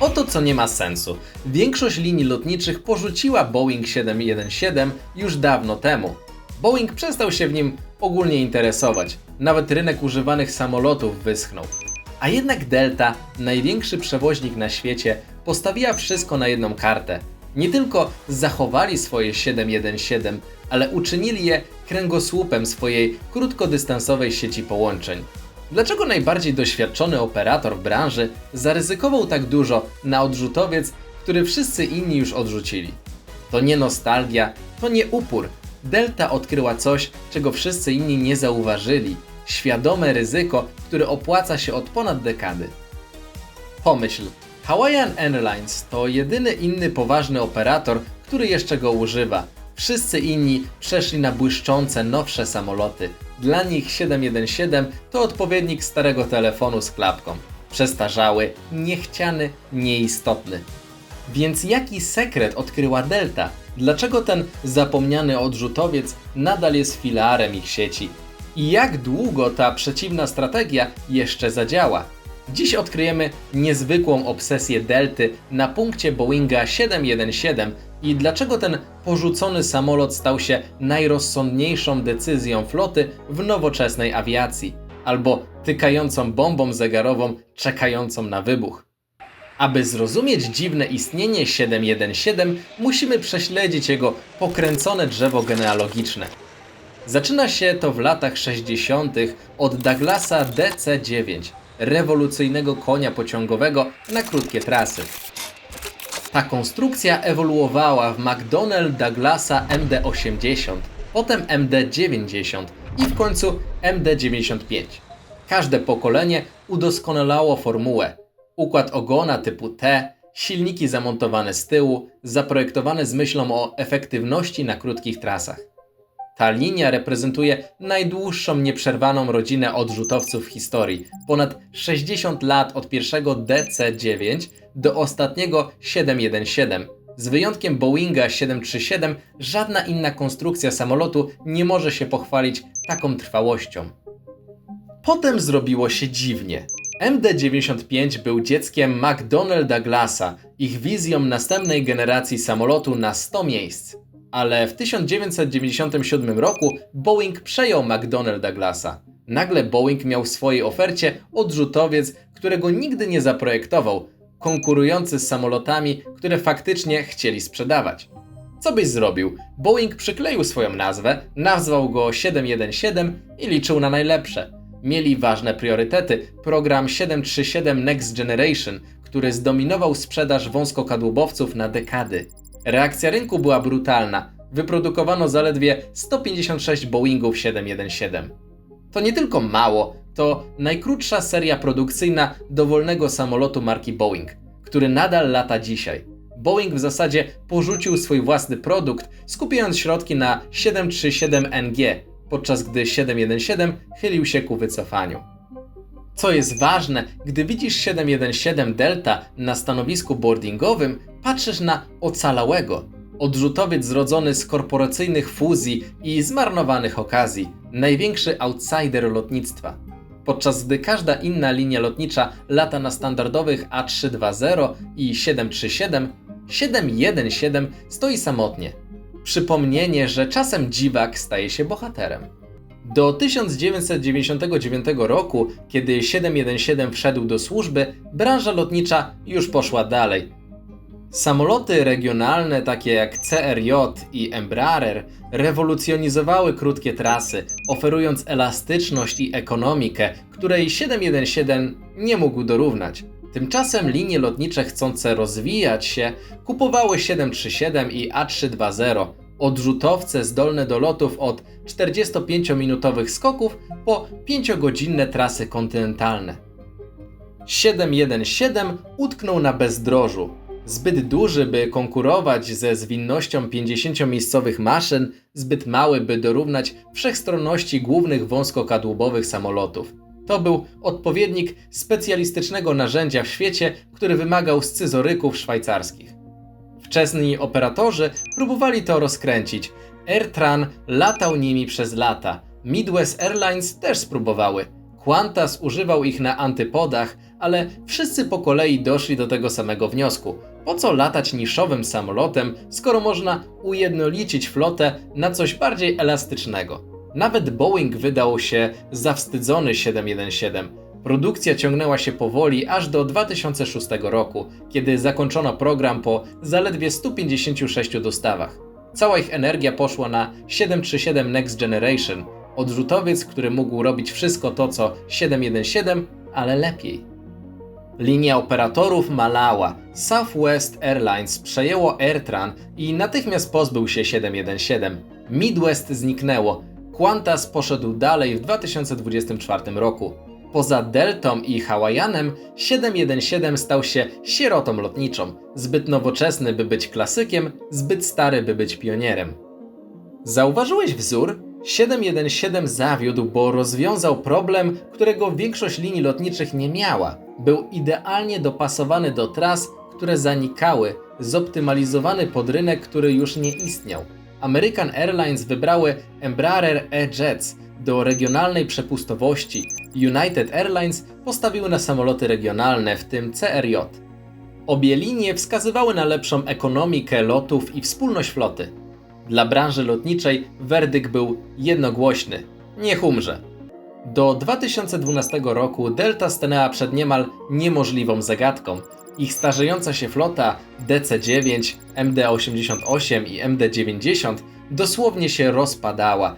Oto co nie ma sensu. Większość linii lotniczych porzuciła Boeing 717 już dawno temu. Boeing przestał się w nim ogólnie interesować. Nawet rynek używanych samolotów wyschnął. A jednak Delta, największy przewoźnik na świecie, postawiła wszystko na jedną kartę. Nie tylko zachowali swoje 717, ale uczynili je kręgosłupem swojej krótkodystansowej sieci połączeń. Dlaczego najbardziej doświadczony operator w branży zaryzykował tak dużo na odrzutowiec, który wszyscy inni już odrzucili? To nie nostalgia, to nie upór. Delta odkryła coś, czego wszyscy inni nie zauważyli. Świadome ryzyko, które opłaca się od ponad dekady. Pomyśl, Hawaiian Airlines to jedyny inny poważny operator, który jeszcze go używa. Wszyscy inni przeszli na błyszczące, nowsze samoloty. Dla nich 717 to odpowiednik starego telefonu z klapką. Przestarzały, niechciany, nieistotny. Więc jaki sekret odkryła Delta? Dlaczego ten zapomniany odrzutowiec nadal jest filarem ich sieci? I jak długo ta przeciwna strategia jeszcze zadziała? Dziś odkryjemy niezwykłą obsesję Delty na punkcie Boeinga 717 i dlaczego ten porzucony samolot stał się najrozsądniejszą decyzją floty w nowoczesnej awiacji, albo tykającą bombą zegarową czekającą na wybuch. Aby zrozumieć dziwne istnienie 717, musimy prześledzić jego pokręcone drzewo genealogiczne. Zaczyna się to w latach 60. od Douglasa DC-9, rewolucyjnego konia pociągowego na krótkie trasy. Ta konstrukcja ewoluowała w McDonnell Douglasa MD-80, potem MD-90 i w końcu MD-95. Każde pokolenie udoskonalało formułę. Układ ogona typu T, silniki zamontowane z tyłu, zaprojektowane z myślą o efektywności na krótkich trasach. Ta linia reprezentuje najdłuższą nieprzerwaną rodzinę odrzutowców w historii. Ponad 60 lat od pierwszego DC-9 do ostatniego 717. Z wyjątkiem Boeinga 737, żadna inna konstrukcja samolotu nie może się pochwalić taką trwałością. Potem zrobiło się dziwnie. MD-95 był dzieckiem McDonnell Douglasa, ich wizją następnej generacji samolotu na 100 miejsc. Ale w 1997 roku Boeing przejął McDonnell Douglasa. Nagle Boeing miał w swojej ofercie odrzutowiec, którego nigdy nie zaprojektował, konkurujący z samolotami, które faktycznie chcieli sprzedawać. Co byś zrobił? Boeing przykleił swoją nazwę, nazwał go 717 i liczył na najlepsze. Mieli ważne priorytety. Program 737 Next Generation, który zdominował sprzedaż wąskokadłubowców na dekady. Reakcja rynku była brutalna. Wyprodukowano zaledwie 156 Boeingów 717. To nie tylko mało, to najkrótsza seria produkcyjna dowolnego samolotu marki Boeing, który nadal lata dzisiaj. Boeing w zasadzie porzucił swój własny produkt, skupiając środki na 737NG, podczas gdy 717 chylił się ku wycofaniu. Co jest ważne, gdy widzisz 717 Delta na stanowisku boardingowym, patrzysz na ocalałego. Odrzutowiec zrodzony z korporacyjnych fuzji i zmarnowanych okazji, największy outsider lotnictwa. Podczas gdy każda inna linia lotnicza lata na standardowych A320 i 737, 717 stoi samotnie. Przypomnienie, że czasem dziwak staje się bohaterem. Do 1999 roku, kiedy 717 wszedł do służby, branża lotnicza już poszła dalej. Samoloty regionalne takie jak CRJ i Embraer rewolucjonizowały krótkie trasy, oferując elastyczność i ekonomikę, której 717 nie mógł dorównać. Tymczasem linie lotnicze chcące rozwijać się kupowały 737 i A320, odrzutowce zdolne do lotów od 45-minutowych skoków po 5-godzinne trasy kontynentalne. 717 utknął na bezdrożu. Zbyt duży, by konkurować ze zwinnością 50-miejscowych maszyn, zbyt mały, by dorównać wszechstronności głównych wąskokadłubowych samolotów. To był odpowiednik specjalistycznego narzędzia w świecie, który wymagał scyzoryków szwajcarskich. Wczesni operatorzy próbowali to rozkręcić. AirTran latał nimi przez lata. Midwest Airlines też spróbowały. Qantas używał ich na antypodach, ale wszyscy po kolei doszli do tego samego wniosku. Po co latać niszowym samolotem, skoro można ujednolicić flotę na coś bardziej elastycznego? Nawet Boeing wydał się zawstydzony 717. Produkcja ciągnęła się powoli aż do 2006 roku, kiedy zakończono program po zaledwie 156 dostawach. Cała ich energia poszła na 737 Next Generation, odrzutowiec, który mógł robić wszystko to, co 717, ale lepiej. Linia operatorów malała. Southwest Airlines przejęło AirTran i natychmiast pozbył się 717. Midwest zniknęło. Qantas poszedł dalej w 2024 roku. Poza Deltą i Hawaiianem 717 stał się sierotą lotniczą. Zbyt nowoczesny, by być klasykiem, zbyt stary, by być pionierem. Zauważyłeś wzór? 717 zawiódł, bo rozwiązał problem, którego większość linii lotniczych nie miała. Był idealnie dopasowany do tras, które zanikały, zoptymalizowany pod rynek, który już nie istniał. American Airlines wybrały Embraer E-Jets do regionalnej przepustowości. United Airlines postawiły na samoloty regionalne, w tym CRJ. Obie linie wskazywały na lepszą ekonomikę lotów i wspólność floty. Dla branży lotniczej werdykt był jednogłośny. Niech umrze. Do 2012 roku Delta stanęła przed niemal niemożliwą zagadką. Ich starzejąca się flota DC-9, MD-88 i MD-90 dosłownie się rozpadała,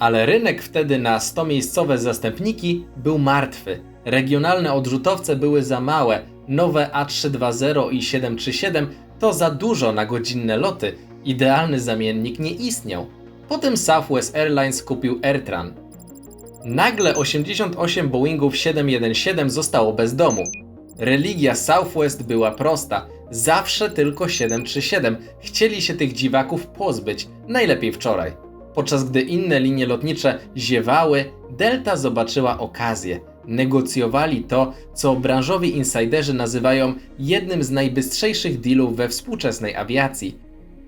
ale rynek wtedy na 100-miejscowe zastępniki był martwy. Regionalne odrzutowce były za małe, nowe A320 i 737 to za dużo na godzinne loty, idealny zamiennik nie istniał. Potem Southwest Airlines kupił AirTran. Nagle 88 Boeingów 717 zostało bez domu. Religia Southwest była prosta. Zawsze tylko 737. Chcieli się tych dziwaków pozbyć. Najlepiej wczoraj. Podczas gdy inne linie lotnicze ziewały, Delta zobaczyła okazję. Negocjowali to, co branżowi insiderzy nazywają jednym z najbystrzejszych dealów we współczesnej awiacji.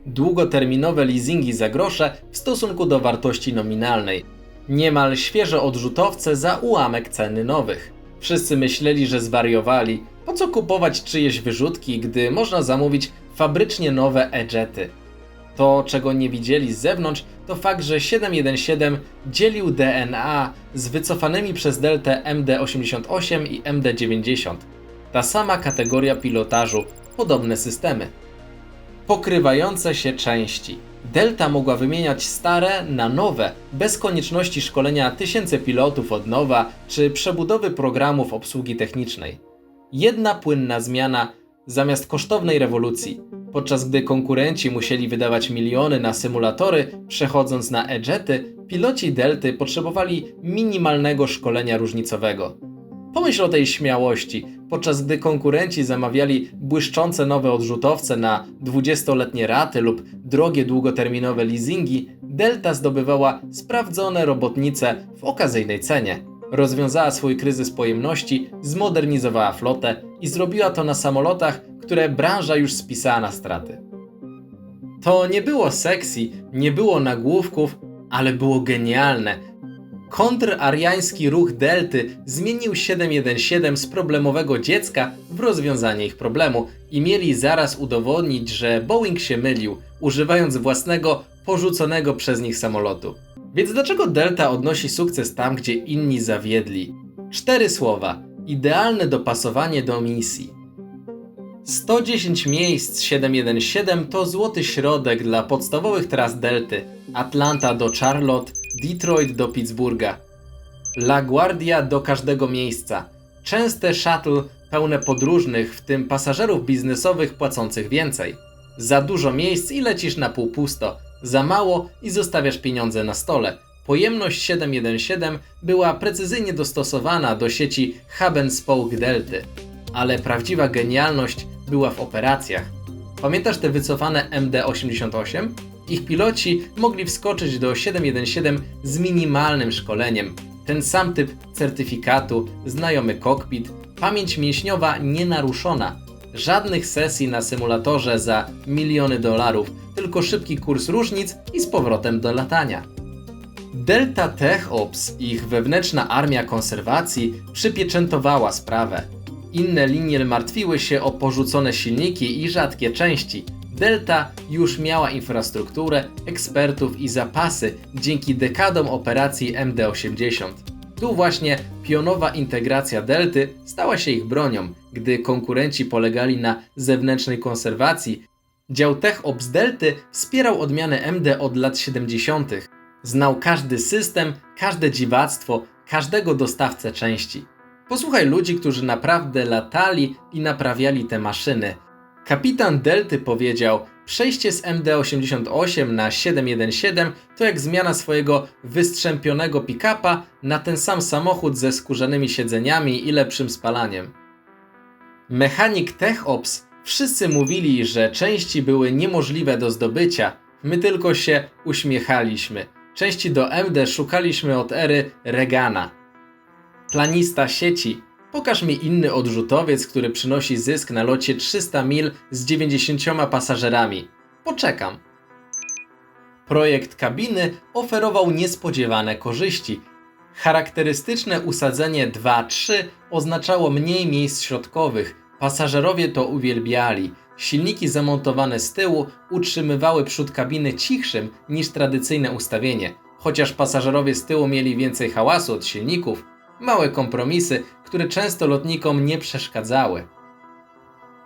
Długoterminowe leasingi za grosze w stosunku do wartości nominalnej. Niemal świeże odrzutowce za ułamek ceny nowych. Wszyscy myśleli, że zwariowali. Po co kupować czyjeś wyrzutki, gdy można zamówić fabrycznie nowe e-jety? To, czego nie widzieli z zewnątrz, to fakt, że 717 dzielił DNA z wycofanymi przez Deltę MD88 i MD90. Ta sama kategoria pilotażu, podobne systemy. Pokrywające się części. Delta mogła wymieniać stare na nowe, bez konieczności szkolenia tysięcy pilotów od nowa czy przebudowy programów obsługi technicznej. Jedna płynna zmiana zamiast kosztownej rewolucji. Podczas gdy konkurenci musieli wydawać miliony na symulatory, przechodząc na e-jety, piloci Delty potrzebowali minimalnego szkolenia różnicowego. Pomyśl o tej śmiałości, podczas gdy konkurenci zamawiali błyszczące nowe odrzutowce na 20-letnie raty lub drogie długoterminowe leasingi, Delta zdobywała sprawdzone robotnice w okazyjnej cenie. Rozwiązała swój kryzys pojemności, zmodernizowała flotę i zrobiła to na samolotach, które branża już spisała na straty. To nie było sexy, nie było nagłówków, ale było genialne. Kontrariański ruch Delty zmienił 717 z problemowego dziecka w rozwiązanie ich problemu i mieli zaraz udowodnić, że Boeing się mylił, używając własnego, porzuconego przez nich samolotu. Więc dlaczego Delta odnosi sukces tam, gdzie inni zawiedli? Cztery słowa. Idealne dopasowanie do misji. 110 miejsc 717 to złoty środek dla podstawowych tras Delty. Atlanta do Charlotte, Detroit do Pittsburgha. La Guardia do każdego miejsca. Częste shuttle pełne podróżnych, w tym pasażerów biznesowych płacących więcej. Za dużo miejsc i lecisz na pół pusto. Za mało i zostawiasz pieniądze na stole. Pojemność 717 była precyzyjnie dostosowana do sieci Hub and Spoke Delty. Ale prawdziwa genialność była w operacjach. Pamiętasz te wycofane MD-88? Ich piloci mogli wskoczyć do 717 z minimalnym szkoleniem. Ten sam typ certyfikatu, znajomy kokpit, pamięć mięśniowa nienaruszona. Żadnych sesji na symulatorze za miliony dolarów, tylko szybki kurs różnic i z powrotem do latania. Delta Tech Ops, ich wewnętrzna armia konserwacji, przypieczętowała sprawę. Inne linie martwiły się o porzucone silniki i rzadkie części. Delta już miała infrastrukturę, ekspertów i zapasy dzięki dekadom operacji MD-80. Tu właśnie pionowa integracja Delty stała się ich bronią, gdy konkurenci polegali na zewnętrznej konserwacji. Dział Tech Ops Delty wspierał odmianę MD od lat 70. Znał każdy system, każde dziwactwo, każdego dostawcę części. Posłuchaj ludzi, którzy naprawdę latali i naprawiali te maszyny. Kapitan Delty powiedział: Przejście z MD-88 na 717 to jak zmiana swojego wystrzępionego pick-upa na ten sam samochód ze skórzanymi siedzeniami i lepszym spalaniem. Mechanik Tech Ops wszyscy mówili, że części były niemożliwe do zdobycia. My tylko się uśmiechaliśmy. Części do MD szukaliśmy od ery Regana. Planista sieci. Pokaż mi inny odrzutowiec, który przynosi zysk na locie 300 mil z 90 pasażerami. Poczekam. Projekt kabiny oferował niespodziewane korzyści. Charakterystyczne usadzenie 2-3 oznaczało mniej miejsc środkowych. Pasażerowie to uwielbiali. Silniki zamontowane z tyłu utrzymywały przód kabiny cichszym niż tradycyjne ustawienie. Chociaż pasażerowie z tyłu mieli więcej hałasu od silników, małe kompromisy, które często lotnikom nie przeszkadzały.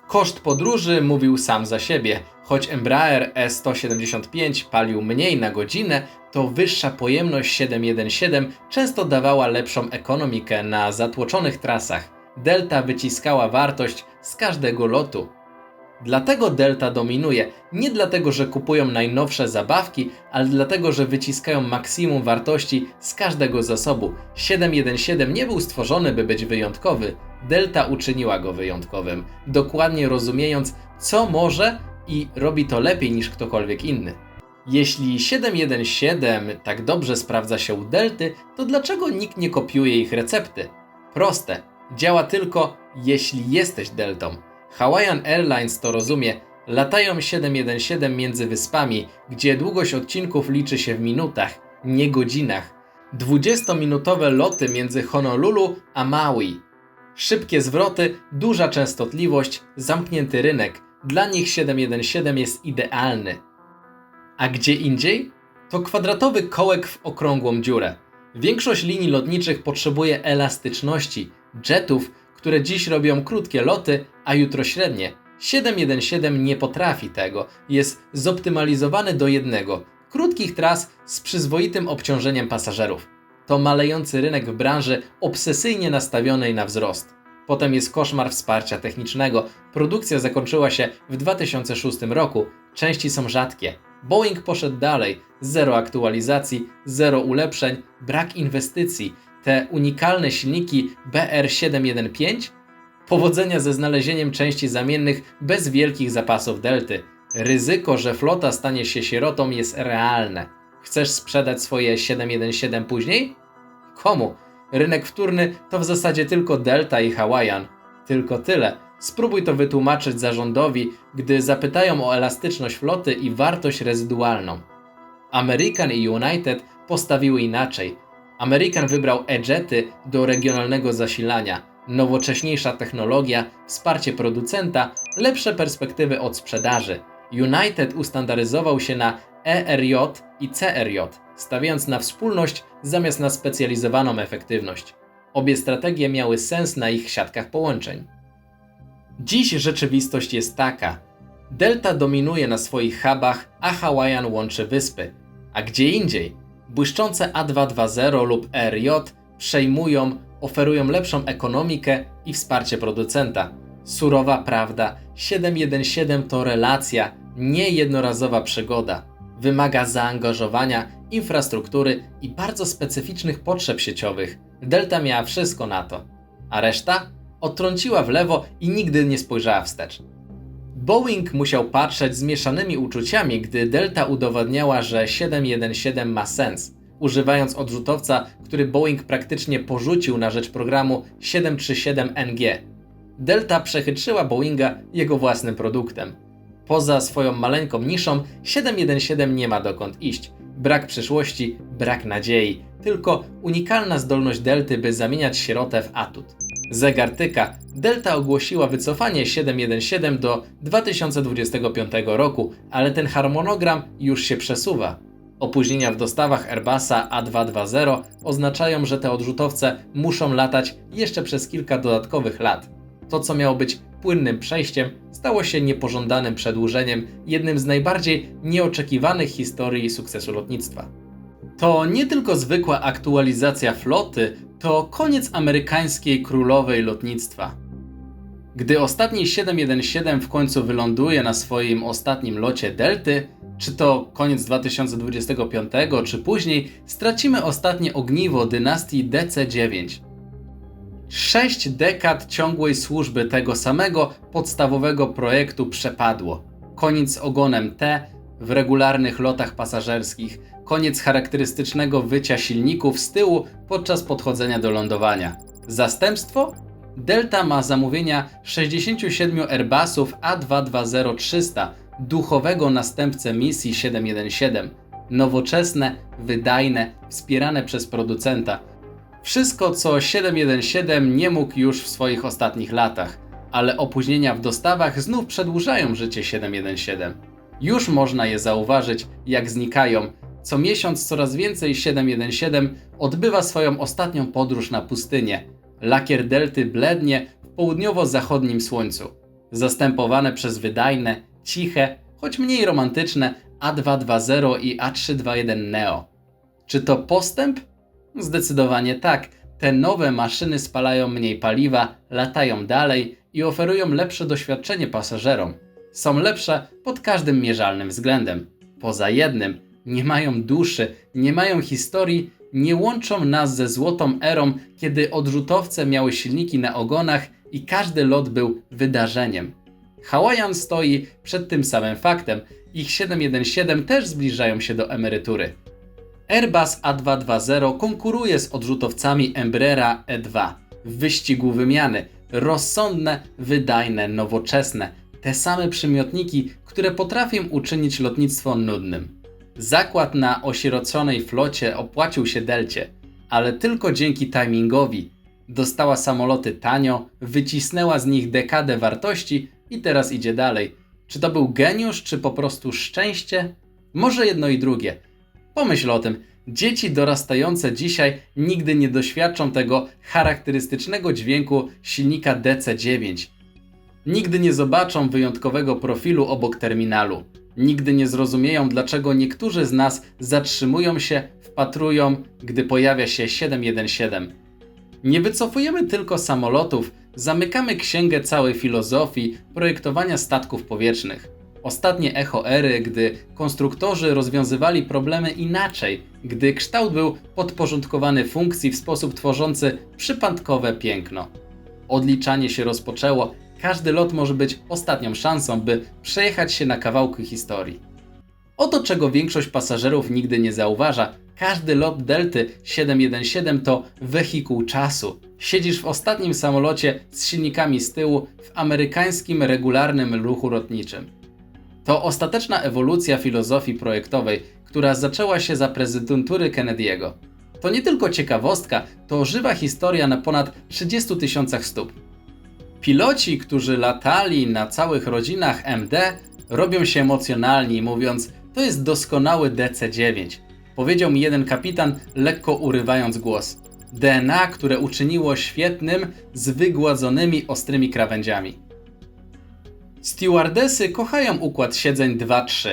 Koszt podróży mówił sam za siebie. Choć Embraer E175 palił mniej na godzinę, to wyższa pojemność 717 często dawała lepszą ekonomikę na zatłoczonych trasach. Delta wyciskała wartość z każdego lotu. Dlatego Delta dominuje. Nie dlatego, że kupują najnowsze zabawki, ale dlatego, że wyciskają maksimum wartości z każdego zasobu. 717 nie był stworzony, by być wyjątkowy. Delta uczyniła go wyjątkowym, dokładnie rozumiejąc, co może i robi to lepiej niż ktokolwiek inny. Jeśli 717 tak dobrze sprawdza się u Delty, to dlaczego nikt nie kopiuje ich recepty? Proste. Działa tylko, jeśli jesteś Deltą. Hawaiian Airlines to rozumie, latają 717 między wyspami, gdzie długość odcinków liczy się w minutach, nie godzinach. 20-minutowe loty między Honolulu a Maui. Szybkie zwroty, duża częstotliwość, zamknięty rynek. Dla nich 717 jest idealny. A gdzie indziej? To kwadratowy kołek w okrągłą dziurę. Większość linii lotniczych potrzebuje elastyczności, jetów, które dziś robią krótkie loty, a jutro średnie. 717 nie potrafi tego. Jest zoptymalizowany do jednego. Krótkich tras z przyzwoitym obciążeniem pasażerów. To malejący rynek w branży obsesyjnie nastawionej na wzrost. Potem jest koszmar wsparcia technicznego. Produkcja zakończyła się w 2006 roku. Części są rzadkie. Boeing poszedł dalej. Zero aktualizacji, zero ulepszeń, brak inwestycji te unikalne silniki BR715? Powodzenia ze znalezieniem części zamiennych bez wielkich zapasów delty. Ryzyko, że flota stanie się sierotą jest realne. Chcesz sprzedać swoje 717 później? Komu? Rynek wtórny to w zasadzie tylko Delta i Hawaiian. Tylko tyle. Spróbuj to wytłumaczyć zarządowi, gdy zapytają o elastyczność floty i wartość rezydualną. American i United postawiły inaczej. American wybrał e-jety do regionalnego zasilania, nowocześniejsza technologia, wsparcie producenta, lepsze perspektywy od sprzedaży. United ustandaryzował się na ERJ i CRJ, stawiając na wspólność zamiast na specjalizowaną efektywność. Obie strategie miały sens na ich siatkach połączeń. Dziś rzeczywistość jest taka. Delta dominuje na swoich hubach, a Hawaiian łączy wyspy. A gdzie indziej Błyszczące A220 lub RJ przejmują, oferują lepszą ekonomikę i wsparcie producenta. Surowa prawda, 717 to relacja, nie jednorazowa przygoda. Wymaga zaangażowania, infrastruktury i bardzo specyficznych potrzeb sieciowych. Delta miała wszystko na to. A reszta? Odtrąciła w lewo i nigdy nie spojrzała wstecz. Boeing musiał patrzeć z mieszanymi uczuciami, gdy Delta udowadniała, że 717 ma sens, używając odrzutowca, który Boeing praktycznie porzucił na rzecz programu 737NG. Delta przechytrzyła Boeinga jego własnym produktem. Poza swoją maleńką niszą 717 nie ma dokąd iść. Brak przyszłości, brak nadziei, tylko unikalna zdolność Delty, by zamieniać sierotę w atut. Zegar tyka. Delta ogłosiła wycofanie 717 do 2025 roku, ale ten harmonogram już się przesuwa. Opóźnienia w dostawach Airbusa A220 oznaczają, że te odrzutowce muszą latać jeszcze przez kilka dodatkowych lat. To, co miało być płynnym przejściem, stało się niepożądanym przedłużeniem, jednym z najbardziej nieoczekiwanych historii sukcesu lotnictwa. To nie tylko zwykła aktualizacja floty, to koniec amerykańskiej królowej lotnictwa. Gdy ostatni 717 w końcu wyląduje na swoim ostatnim locie Delty, czy to koniec 2025, czy później, stracimy ostatnie ogniwo dynastii DC-9. Sześć dekad ciągłej służby tego samego podstawowego projektu przepadło. Koniec ogonem T w regularnych lotach pasażerskich, koniec charakterystycznego wycia silników z tyłu podczas podchodzenia do lądowania. Zastępstwo? Delta ma zamówienia 67 Airbusów A220-300, duchowego następcę misji 717. Nowoczesne, wydajne, wspierane przez producenta. Wszystko, co 717 nie mógł już w swoich ostatnich latach, ale opóźnienia w dostawach znów przedłużają życie 717. Już można je zauważyć, jak znikają. Co miesiąc coraz więcej 717 odbywa swoją ostatnią podróż na pustynię. Lakier delty blednie w południowo-zachodnim słońcu. Zastępowane przez wydajne, ciche, choć mniej romantyczne A220 i A321 Neo. Czy to postęp? Zdecydowanie tak. Te nowe maszyny spalają mniej paliwa, latają dalej i oferują lepsze doświadczenie pasażerom. Są lepsze pod każdym mierzalnym względem. Poza jednym, nie mają duszy, nie mają historii, nie łączą nas ze złotą erą, kiedy odrzutowce miały silniki na ogonach i każdy lot był wydarzeniem. Hawaiian stoi przed tym samym faktem. Ich 717 też zbliżają się do emerytury. Airbus A220 konkuruje z odrzutowcami Embraera E2 w wyścigu wymiany. Rozsądne, wydajne, nowoczesne. Te same przymiotniki, które potrafią uczynić lotnictwo nudnym. Zakład na osieroconej flocie opłacił się Delcie, ale tylko dzięki timingowi. Dostała samoloty tanio, wycisnęła z nich dekadę wartości i teraz idzie dalej. Czy to był geniusz, czy po prostu szczęście? Może jedno i drugie. Pomyśl o tym. Dzieci dorastające dzisiaj nigdy nie doświadczą tego charakterystycznego dźwięku silnika DC-9. Nigdy nie zobaczą wyjątkowego profilu obok terminalu. Nigdy nie zrozumieją, dlaczego niektórzy z nas zatrzymują się, wpatrują, gdy pojawia się 717. Nie wycofujemy tylko samolotów, zamykamy księgę całej filozofii projektowania statków powietrznych. Ostatnie echo ery, gdy konstruktorzy rozwiązywali problemy inaczej, gdy kształt był podporządkowany funkcji w sposób tworzący przypadkowe piękno. Odliczanie się rozpoczęło, każdy lot może być ostatnią szansą, by przejechać się na kawałku historii. Oto czego większość pasażerów nigdy nie zauważa. Każdy lot Delty 717 to wehikuł czasu. Siedzisz w ostatnim samolocie z silnikami z tyłu w amerykańskim regularnym ruchu lotniczym. To ostateczna ewolucja filozofii projektowej, która zaczęła się za prezydentury Kennedy'ego. To nie tylko ciekawostka, to żywa historia na ponad 30 tysiącach stóp. Piloci, którzy latali na całych rodzinach MD, robią się emocjonalni, mówiąc: To jest doskonały DC-9. Powiedział mi jeden kapitan, lekko urywając głos. DNA, które uczyniło świetnym z wygładzonymi ostrymi krawędziami. Stewardesy kochają układ siedzeń 2-3.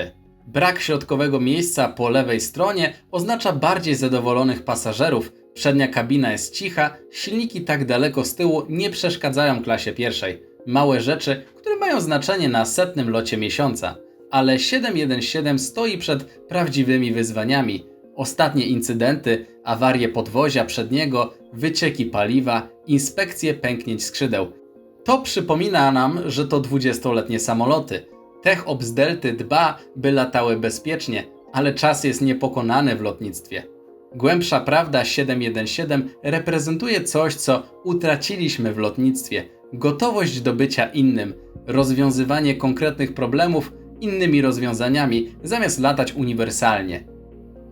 Brak środkowego miejsca po lewej stronie oznacza bardziej zadowolonych pasażerów. Przednia kabina jest cicha, silniki tak daleko z tyłu nie przeszkadzają klasie pierwszej. Małe rzeczy, które mają znaczenie na setnym locie miesiąca. Ale 717 stoi przed prawdziwymi wyzwaniami. Ostatnie incydenty, awarie podwozia przedniego, wycieki paliwa, inspekcje pęknięć skrzydeł. To przypomina nam, że to 20-letnie samoloty. Tech Ops Delty dba, by latały bezpiecznie, ale czas jest niepokonany w lotnictwie. Głębsza prawda 717 reprezentuje coś, co utraciliśmy w lotnictwie: gotowość do bycia innym, rozwiązywanie konkretnych problemów innymi rozwiązaniami, zamiast latać uniwersalnie.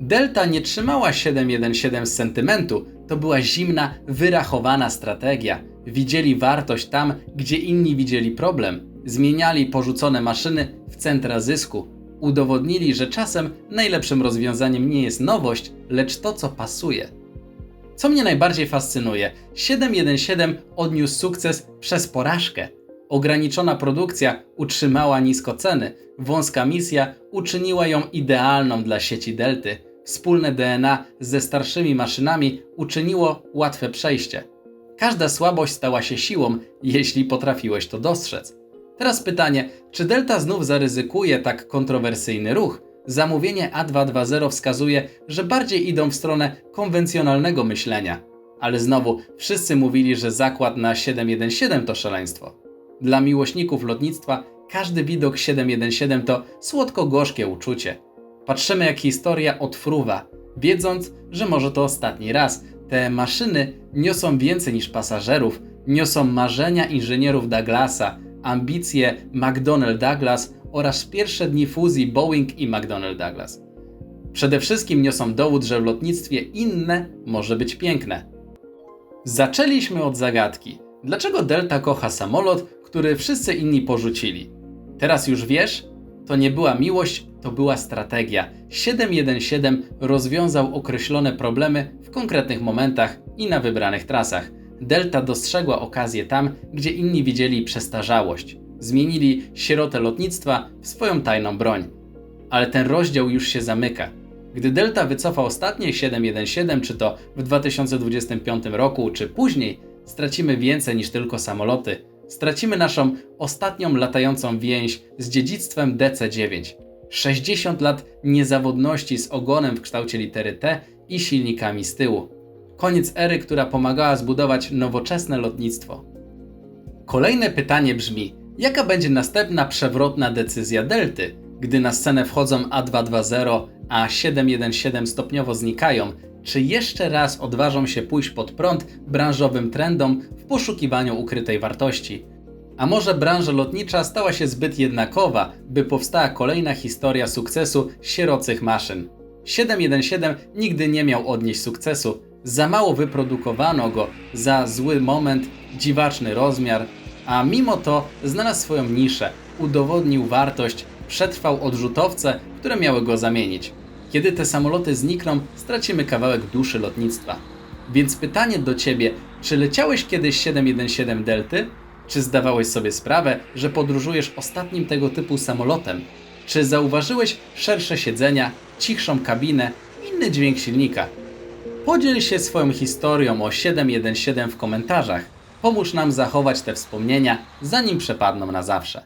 Delta nie trzymała 717 z sentymentu, to była zimna, wyrachowana strategia. Widzieli wartość tam, gdzie inni widzieli problem. Zmieniali porzucone maszyny w centra zysku. Udowodnili, że czasem najlepszym rozwiązaniem nie jest nowość, lecz to, co pasuje. Co mnie najbardziej fascynuje, 717 odniósł sukces przez porażkę. Ograniczona produkcja utrzymała nisko ceny, wąska misja uczyniła ją idealną dla sieci Delty. Wspólne DNA ze starszymi maszynami uczyniło łatwe przejście. Każda słabość stała się siłą, jeśli potrafiłeś to dostrzec. Teraz pytanie, czy Delta znów zaryzykuje tak kontrowersyjny ruch? Zamówienie A220 wskazuje, że bardziej idą w stronę konwencjonalnego myślenia. Ale znowu, wszyscy mówili, że zakład na 717 to szaleństwo. Dla miłośników lotnictwa każdy widok 717 to słodko-gorzkie uczucie. Patrzymy jak historia odfruwa, wiedząc, że może to ostatni raz. Te maszyny niosą więcej niż pasażerów, niosą marzenia inżynierów Douglasa, ambicje McDonnell Douglas oraz pierwsze dni fuzji Boeing i McDonnell Douglas. Przede wszystkim niosą dowód, że w lotnictwie inne może być piękne. Zaczęliśmy od zagadki. Dlaczego Delta kocha samolot, który wszyscy inni porzucili? Teraz już wiesz? To nie była miłość, to była strategia. 717 rozwiązał określone problemy w konkretnych momentach i na wybranych trasach. Delta dostrzegła okazję tam, gdzie inni widzieli przestarzałość. Zmienili sierotę lotnictwa w swoją tajną broń. Ale ten rozdział już się zamyka. Gdy Delta wycofa ostatnie 717, czy to w 2025 roku, czy później, stracimy więcej niż tylko samoloty. Stracimy naszą ostatnią latającą więź z dziedzictwem DC-9. 60 lat niezawodności z ogonem w kształcie litery T i silnikami z tyłu. Koniec ery, która pomagała zbudować nowoczesne lotnictwo. Kolejne pytanie brzmi: jaka będzie następna przewrotna decyzja Delty, gdy na scenę wchodzą A220, a 717 stopniowo znikają? Czy jeszcze raz odważą się pójść pod prąd branżowym trendom w poszukiwaniu ukrytej wartości? A może branża lotnicza stała się zbyt jednakowa, by powstała kolejna historia sukcesu sierocych maszyn? 717 nigdy nie miał odnieść sukcesu. Za mało wyprodukowano go, za zły moment, dziwaczny rozmiar, a mimo to znalazł swoją niszę, udowodnił wartość, przetrwał odrzutowce, które miały go zamienić. Kiedy te samoloty znikną, stracimy kawałek duszy lotnictwa. Więc pytanie do Ciebie, czy leciałeś kiedyś 717 Delty? Czy zdawałeś sobie sprawę, że podróżujesz ostatnim tego typu samolotem? Czy zauważyłeś szersze siedzenia, cichszą kabinę, inny dźwięk silnika? Podziel się swoją historią o 717 w komentarzach. Pomóż nam zachować te wspomnienia, zanim przepadną na zawsze.